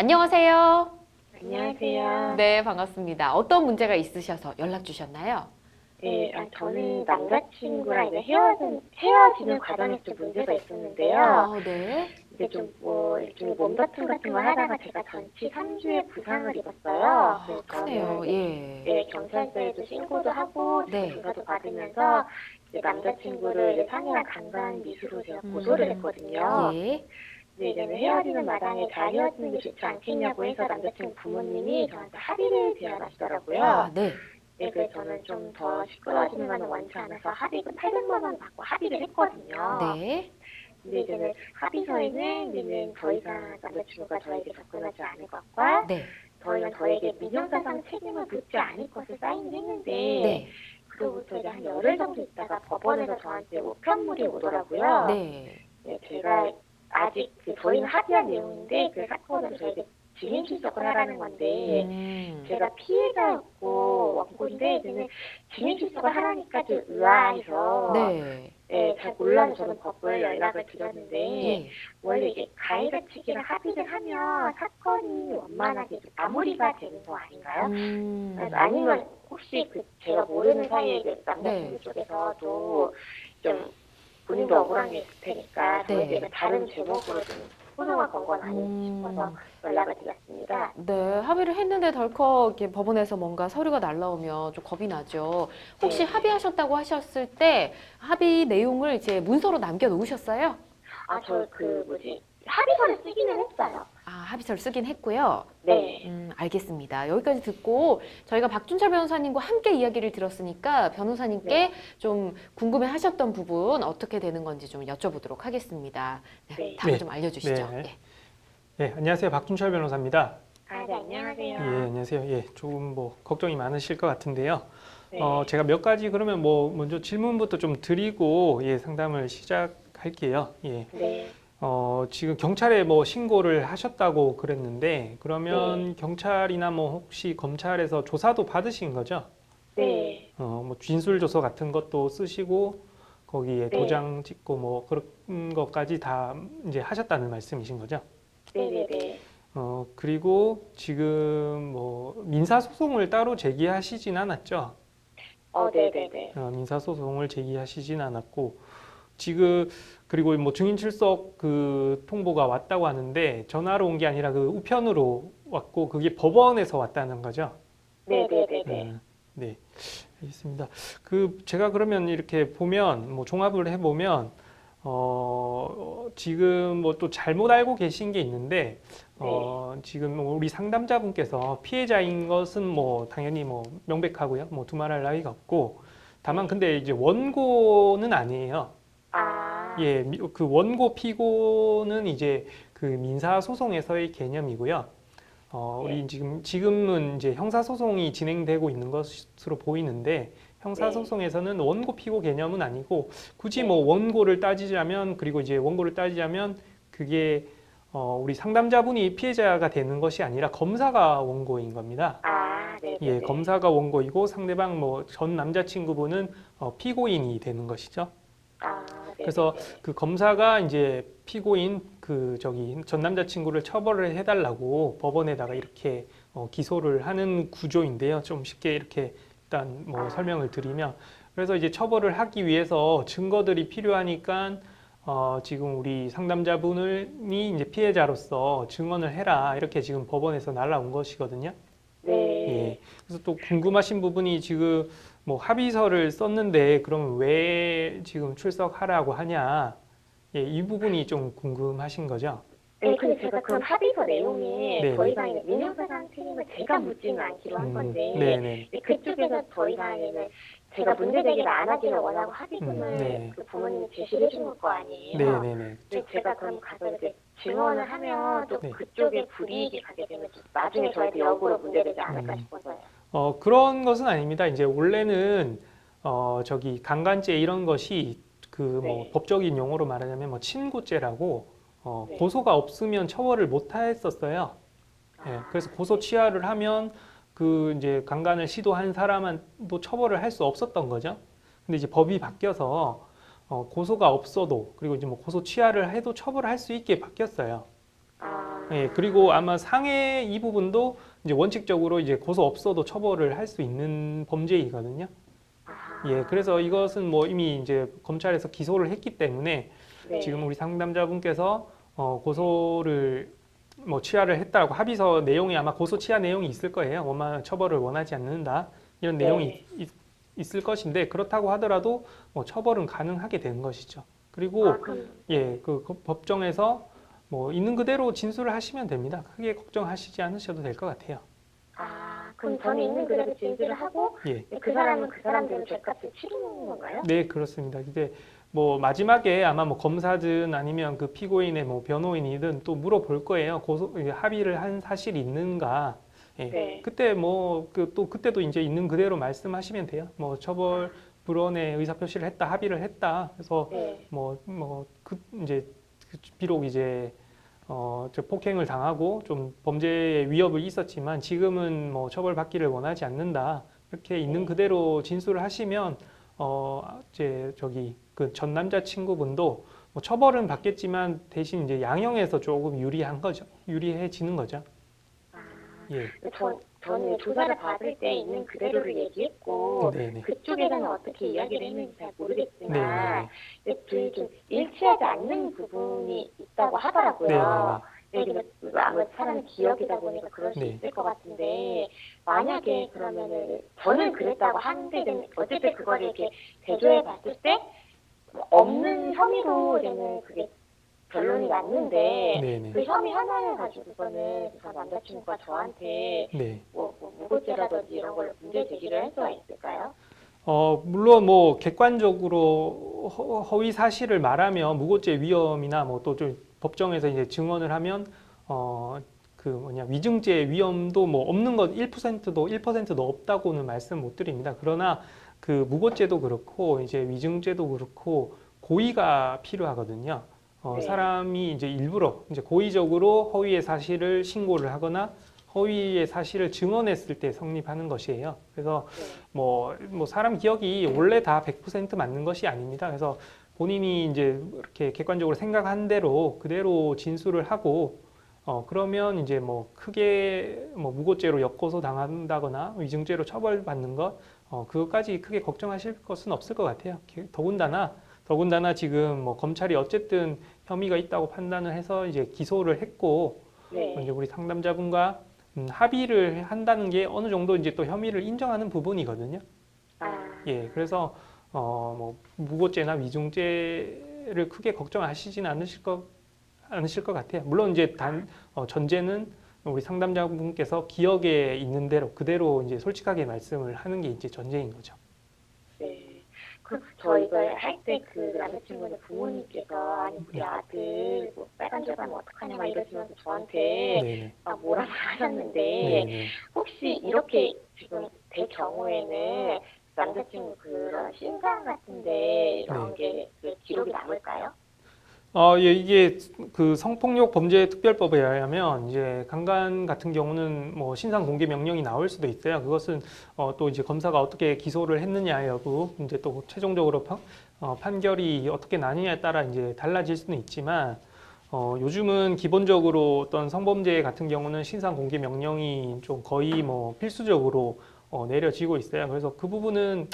안녕하세요. 안녕하세요. 네, 반갑습니다. 어떤 문제가 있으셔서 연락 주셨나요? 네, 아, 저는 남자친구랑 이제 헤어진, 헤어지는 과정에서 좀 문제가 있었는데요. 아, 네. 이제 좀 뭐, 일종의 몸다툼 같은 걸 하다가 제가 전치 3주의 부상을 입었어요. 아, 그래서 크네요. 저는 예. 네, 경찰서에도 신고도 하고, 네. 조사도 받으면서 이제 남자친구를 이제 상해랑 강간 미수로 제가 고소를 음. 했거든요. 예. 이제는 헤어지는 마당에 잘 헤어지는 게 좋지 않겠냐고 해서 남자친구 부모님이 저한테 합의를 제안하시더라고요. 아, 네. 네, 그래서 저는 좀 더 시끄러워지는 건 원치 않아서 합의금 800만 원 받고 합의를 했거든요. 네. 근데 이제는 합의서에는 이제는 더 이상 남자친구가 저에게 접근하지 않을 것과 네. 더 이상 저에게 민형사상 책임을 묻지 않을 것을 사인을 했는데 네. 그로부터 이제 한 열흘 정도 있다가 법원에서 저한테 우편물이 오더라고요. 네. 네, 제가 아직 그 저희는 합의한 내용인데 그 사건은 저에게 증인 출석을 하라는 건데 음. 제가 피해자였고 원고인데 이제는 증인 출석을 하라니까 좀 의아해서 네. 예, 잘 몰라서 저는 법을 연락을 드렸는데 예. 원래 이게 가해자 측이랑 합의를 하면 사건이 원만하게 좀 마무리가 되는 거 아닌가요? 음. 아니면 혹시 그 제가 모르는 사이에 그 남자친구 네. 쪽에서도 좀 본인도 억울한 게 있을 테니까 네. 저에게 다른 제목으로 좀 소송을 건 건 아닌지 음. 싶어서 연락을 드렸습니다. 네, 합의를 했는데 덜컥 이렇게 법원에서 뭔가 서류가 날라오면 좀 겁이 나죠. 혹시 네. 합의하셨다고 하셨을 때 합의 내용을 이제 문서로 남겨 놓으셨어요? 아, 저 그 뭐지 합의서를 쓰기는 했어요. 아, 합의서를 쓰긴 했고요. 네. 음, 알겠습니다. 여기까지 듣고 저희가 박준철 변호사님과 함께 이야기를 들었으니까 변호사님께 네. 좀 궁금해 하셨던 부분 어떻게 되는 건지 좀 여쭤보도록 하겠습니다. 네, 네. 답을 네. 좀 알려주시죠. 네. 예. 네, 안녕하세요. 박준철 변호사입니다. 아, 네, 안녕하세요. 예, 안녕하세요. 예, 조금 뭐 걱정이 많으실 것 같은데요. 네. 어, 제가 몇 가지 그러면 뭐 먼저 질문부터 좀 드리고 예, 상담을 시작할게요. 예. 네. 어, 지금 경찰에 뭐 신고를 하셨다고 그랬는데 그러면 경찰이나 뭐 혹시 검찰에서 조사도 받으신 거죠? 네. 어, 뭐 진술 조서 같은 것도 쓰시고 거기에 네. 도장 찍고 뭐 그런 것까지 다 이제 하셨다는 말씀이신 거죠? 네, 네, 네. 어, 그리고 지금 뭐 민사 소송을 따로 제기하시진 않았죠? 어, 네, 네, 네. 어, 민사 소송을 제기하시진 않았고, 지금, 그리고 뭐 증인 출석 그 통보가 왔다고 하는데, 전화로 온 게 아니라 그 우편으로 왔고, 그게 법원에서 왔다는 거죠? 네, 네, 네, 네. 음, 네. 알겠습니다. 그, 제가 그러면 이렇게 보면, 뭐 종합을 해 보면, 어, 지금 뭐 또 잘못 알고 계신 게 있는데, 어, 지금 뭐 우리 상담자분께서 피해자인 것은 뭐 당연히 뭐 명백하고요. 뭐 두말할 나위가 없고, 다만 근데 이제 원고는 아니에요. 아, 예, 미- 그 원고 피고는 이제 그 민사 소송에서의 개념이고요. 어, 우리 지금 지금은 이제 형사 소송이 진행되고 있는 것으로 보이는데 형사 소송에서는 원고 피고 개념은 아니고 굳이 뭐 원고를 따지자면 그리고 이제 원고를 따지자면 그게 어, 우리 상담자분이 피해자가 되는 것이 아니라 검사가 원고인 겁니다. 아, 네, 네. 예, 네. 검사가 원고이고 상대방 뭐 전 남자친구분은 어, 피고인이 되는 것이죠. 아, 네. 그래서. 그 검사가 이제 피고인 그 저기 전 남자친구를 처벌을 해달라고 법원에다가 이렇게 어, 기소를 하는 구조인데요. 좀 쉽게 이렇게 일단 뭐 설명을 드리면 그래서 이제 처벌을 하기 위해서 증거들이 필요하니까 어, 지금 우리 상담자분이 이제 피해자로서 증언을 해라 이렇게 지금 법원에서 날라온 것이거든요. 네. 예. 그래서 또 궁금하신 부분이 지금 뭐 합의서를 썼는데 그럼 왜 지금 출석하라고 하냐? 예, 이 부분이 좀 궁금하신 거죠? 네, 근데 제가 그 합의서 내용에 네. 더 이상의 민영사상 책임을 제가 묻지는 않기로 한 건데 네, 네. 근데 그쪽에서 더 이상에는 제가 문제 제기를 안 하기를 원하고 합의금을 음, 네. 그 부모님이 제시를 해준 거 아니에요? 네, 네, 네. 근데 제가 그럼 가서 이렇게 증언을 하면 또 네. 그쪽에 불이익이 가게 되면 좀 나중에 저한테 역으로 문제되지 않을까 음. 싶어서요. 어, 그런 것은 아닙니다. 이제 원래는 어, 저기 강간죄 이런 것이 그 뭐 네. 법적인 용어로 말하자면 뭐 친고죄라고 어, 네. 고소가 없으면 처벌을 못 했었어요. 예, 아, 그래서 고소 취하를 하면 그 이제 강간을 시도한 사람도 처벌을 할 수 없었던 거죠. 근데 이제 법이 바뀌어서 어, 고소가 없어도 그리고 이제 뭐 고소 취하를 해도 처벌을 할수 있게 바뀌었어요. 아, 예, 그리고 아마 상해 이 부분도 이제 원칙적으로 이제 고소 없어도 처벌을 할 수 있는 범죄이거든요. 아, 예, 그래서 이것은 뭐 이미 이제 검찰에서 기소를 했기 때문에 네. 지금 우리 상담자분께서 어, 고소를 뭐 취하를 했다고 합의서 내용이 아마 고소 취하 내용이 있을 거예요. 원만 처벌을 원하지 않는다 이런 네. 내용이 있, 있을 것인데 그렇다고 하더라도 뭐 처벌은 가능하게 되는 것이죠. 그리고 아, 예, 그 거- 법정에서 뭐 있는 그대로 진술을 하시면 됩니다. 크게 걱정하시지 않으셔도 될 것 같아요. 아, 그럼 저는 있는 그대로 진술을 하고 예. 그 사람은 그 사람대로 죄값을 치르는 건가요? 네, 그렇습니다. 이제 뭐 마지막에 아마 뭐 검사든 아니면 그 피고인의 뭐 변호인이든 또 물어볼 거예요. 고소 합의를 한 사실이 있는가. 예. 네. 그때 뭐 그 또 그때도 이제 있는 그대로 말씀하시면 돼요. 뭐 처벌 불원의 의사 표시를 했다, 합의를 했다. 그래서 네. 뭐뭐 그 이제 그 비록 이제 어저 폭행을 당하고 좀 범죄의 위협이 있었지만 지금은 뭐 처벌받기를 원하지 않는다. 이렇게 있는 그대로 진술을 하시면 어 이제 저기 그 전 남자 친구분도 뭐 처벌은 받겠지만 대신 이제 양형에서 조금 유리한 거죠. 유리해지는 거죠. 아, 예. 저, 저는 조사를 받을 때 있는 그대로를 얘기했고 네네. 그쪽에서는 어떻게 이야기를 했는지 잘 모르겠지만. 근데 그좀 일치하지 않는 부분이 있다고 하더라고요. 네네. 네, 근데 아무래도 사람 기억이다 보니까 그럴 수 네. 있을 것 같은데 만약에 그러면은 저는 그랬다고 하는데 좀 어쨌든 그걸 이렇게 대조해 봤을 때뭐 없는 혐의로 저는 그게 결론이 났는데 네네. 그 혐의 하나를 가지고서는 그 남자친구가 저한테 네. 뭐, 뭐 무고죄라든지 이런 걸로 문제 제기를 할 수가 있을까요? 어, 물론 뭐 객관적으로 허, 허위 사실을 말하면 무고죄 위험이나 뭐 또 좀 법정에서 이제 증언을 하면 어, 그 뭐냐 위증죄 위험도 뭐 없는 것 1%도 1%도 없다고는 말씀 못 드립니다. 그러나 그 무고죄도 그렇고 이제 위증죄도 그렇고 고의가 필요하거든요. 어, 네. 사람이 이제 일부러 이제 고의적으로 허위의 사실을 신고를 하거나 허위의 사실을 증언했을 때 성립하는 것이에요. 그래서 뭐, 뭐 사람 기억이 원래 다 100% 맞는 것이 아닙니다. 그래서 본인이 이제 이렇게 객관적으로 생각한 대로 그대로 진술을 하고 어 그러면 이제 뭐 크게 뭐 무고죄로 엮고서 당한다거나 위증죄로 처벌받는 것 어 그것까지 크게 걱정하실 것은 없을 것 같아요. 기- 더군다나 더군다나 지금 뭐 검찰이 어쨌든 혐의가 있다고 판단을 해서 이제 기소를 했고 네. 이제 우리 상담자분과 음, 합의를 한다는 게 어느 정도 이제 또 혐의를 인정하는 부분이거든요. 아, 예, 그래서 어, 뭐 무고죄나 위중죄를 크게 걱정하시진 않으실 것 않으실 것 같아요. 물론 이제 단 어, 전제는 우리 상담자분께서 기억에 있는 대로 그대로 이제 솔직하게 말씀을 하는 게 이제 전제인 거죠. 네. 그럼 저 이걸 할때 그 남자친구는 부모님께서 아니 우리 네. 아들 뭐 빨간 줄 가면 어떡하냐 막 이러시면서 저한테 네네. 막 뭐라 고 하셨는데 네네. 혹시 이렇게 지금 될 경우에는 남자친구 그런 신상 같은데 이런 게그 기록이 남을까요? 어, 예, 이게 그 성폭력 범죄 특별법에 의하면 이제 강간 같은 경우는 뭐 신상 공개 명령이 나올 수도 있어요. 그것은 어, 또 이제 검사가 어떻게 기소를 했느냐 여부 이제 또 최종적으로 판, 어, 판결이 어떻게 나느냐에 따라 이제 달라질 수는 있지만 어, 요즘은 기본적으로 어떤 성범죄 같은 경우는 신상 공개 명령이 좀 거의 뭐 필수적으로 어, 내려지고 있어요. 그래서 그 부분은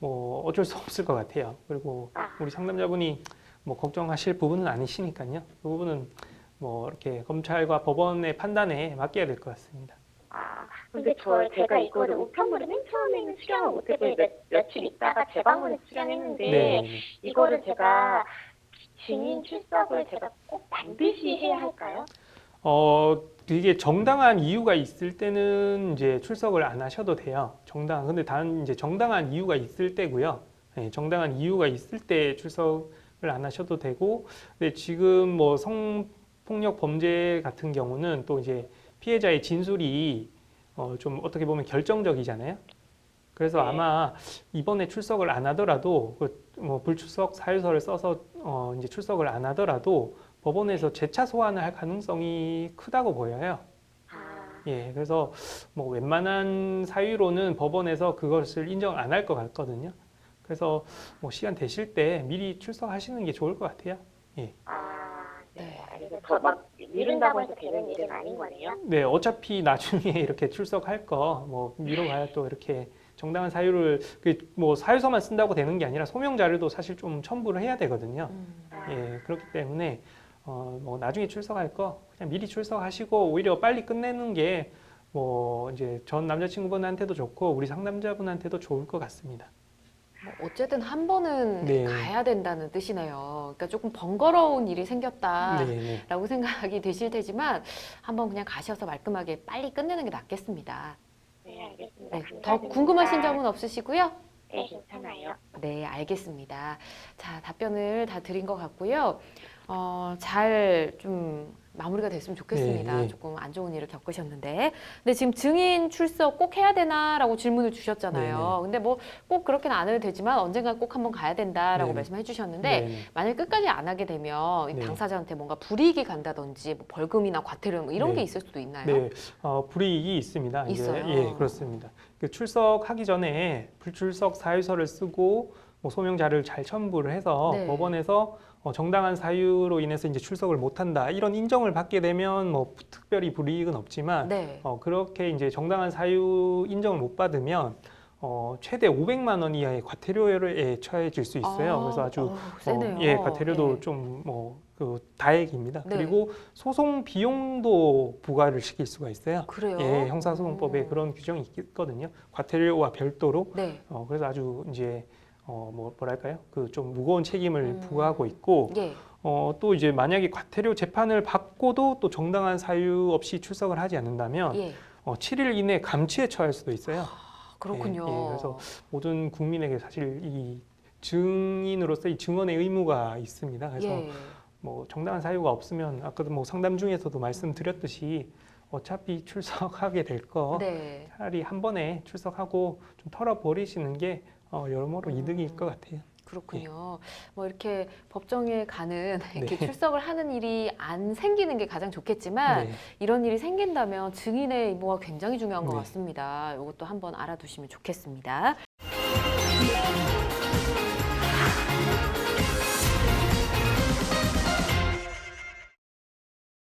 뭐 어쩔 수 없을 것 같아요. 그리고 아, 우리 상담자분이 뭐 걱정하실 부분은 아니시니까요. 그 부분은 뭐 이렇게 검찰과 법원의 판단에 맡겨야 될 것 같습니다. 아, 근데 저 제가 이거를 우편물을 맨 처음에는 수령을 못했고 몇, 며칠 있다가 재방문을 수령했는데 네. 이거를 제가 증인 출석을 제가 꼭 반드시 해야 할까요? 어, 이게 정당한 이유가 있을 때는 이제 출석을 안 하셔도 돼요. 정당. 근데 단 이제 정당한 이유가 있을 때고요. 네, 정당한 이유가 있을 때 출석을 안 하셔도 되고, 근데 지금 뭐 성폭력 범죄 같은 경우는 또 이제 피해자의 진술이 어, 좀 어떻게 보면 결정적이잖아요. 그래서 네. 아마 이번에 출석을 안 하더라도 그 뭐 불출석 사유서를 써서 어, 이제 출석을 안 하더라도 법원에서 재차 소환을 할 가능성이 크다고 보여요. 아, 예, 그래서 뭐 웬만한 사유로는 법원에서 그것을 인정 안할 것 같거든요. 그래서 뭐 시간 되실 때 미리 출석하시는 게 좋을 것 같아요. 아, 네, 알겠습니다. 더막 미룬다고 해서 되는 일은 아닌 거네요. 네, 어차피 나중에 이렇게 출석할 거 뭐 미뤄가야 또 이렇게 정당한 사유를 그 뭐 사유서만 쓴다고 되는 게 아니라 소명 자료도 사실 좀 첨부를 해야 되거든요. 음. 예, 그렇기 때문에 어, 뭐 나중에 출석할 거 그냥 미리 출석하시고 오히려 빨리 끝내는 게 뭐 이제 전 남자친구분한테도 좋고 우리 상담자분한테도 좋을 것 같습니다. 뭐 어쨌든 한 번은 네. 가야 된다는 뜻이네요. 그러니까 조금 번거로운 일이 생겼다. 네, 네. 라고 생각이 되실 테지만 한번 그냥 가셔서 말끔하게 빨리 끝내는 게 낫겠습니다. 네, 알겠습니다. 네, 더. 궁금하신 점은 없으시고요? 네, 괜찮아요. 네, 알겠습니다. 자, 답변을 다 드린 것 같고요. 어, 잘 좀 마무리가 됐으면 좋겠습니다. 네, 네. 조금 안 좋은 일을 겪으셨는데. 근데 지금 증인 출석 꼭 해야 되나라고 질문을 주셨잖아요. 네, 네. 근데 뭐 꼭 그렇게는 안 해도 되지만 언젠가 꼭 한번 가야 된다라고 네. 말씀해 주셨는데 네, 네. 만약 끝까지 안 하게 되면 이 네. 당사자한테 뭔가 불이익이 간다든지 뭐 벌금이나 과태료 뭐 이런 네. 게 있을 수도 있나요? 네, 어, 불이익이 있습니다. 있어요? 예, 그렇습니다. 그 출석하기 전에 불출석 사유서를 쓰고 뭐 소명 자료를 잘 첨부를 해서 네. 법원에서 어, 정당한 사유로 인해서 이제 출석을 못한다 이런 인정을 받게 되면 뭐 특별히 불이익은 없지만 네. 어, 그렇게 이제 정당한 사유 인정을 못 받으면 어, 최대 500만 원 이하의 과태료에 처해질 수 있어요. 아, 그래서 아주 세네요. 어, 예, 과태료도 예. 좀뭐 그 다액입니다. 네. 그리고 소송 비용도 부과를 시킬 수가 있어요. 그래요. 예, 형사소송법에 음. 그런 규정이 있거든요. 과태료와 별도로. 네. 어, 그래서 아주 이제 어, 뭐 뭐랄까요? 그 좀 무거운 책임을 음. 부과하고 있고 예. 어, 또 이제 만약에 과태료 재판을 받고도 또 정당한 사유 없이 출석을 하지 않는다면 예. 어, 7일 이내 감치에 처할 수도 있어요. 아, 그렇군요. 예, 예, 그래서 모든 국민에게 사실 이 증인으로서 이 증언의 의무가 있습니다. 그래서 예. 뭐 정당한 사유가 없으면 아까도 뭐 상담 중에서도 말씀드렸듯이 어차피 출석하게 될거 네. 차라리 한 번에 출석하고 좀 털어버리시는 게 어, 여러모로 음. 이득일 것 같아요. 그렇군요. 뭐 이렇게 법정에 가는 이렇게 네. 출석을 하는 일이 안 생기는 게 가장 좋겠지만 네. 이런 일이 생긴다면 증인의 의무가 굉장히 중요한 것 네. 같습니다. 이것도 한번 알아두시면 좋겠습니다.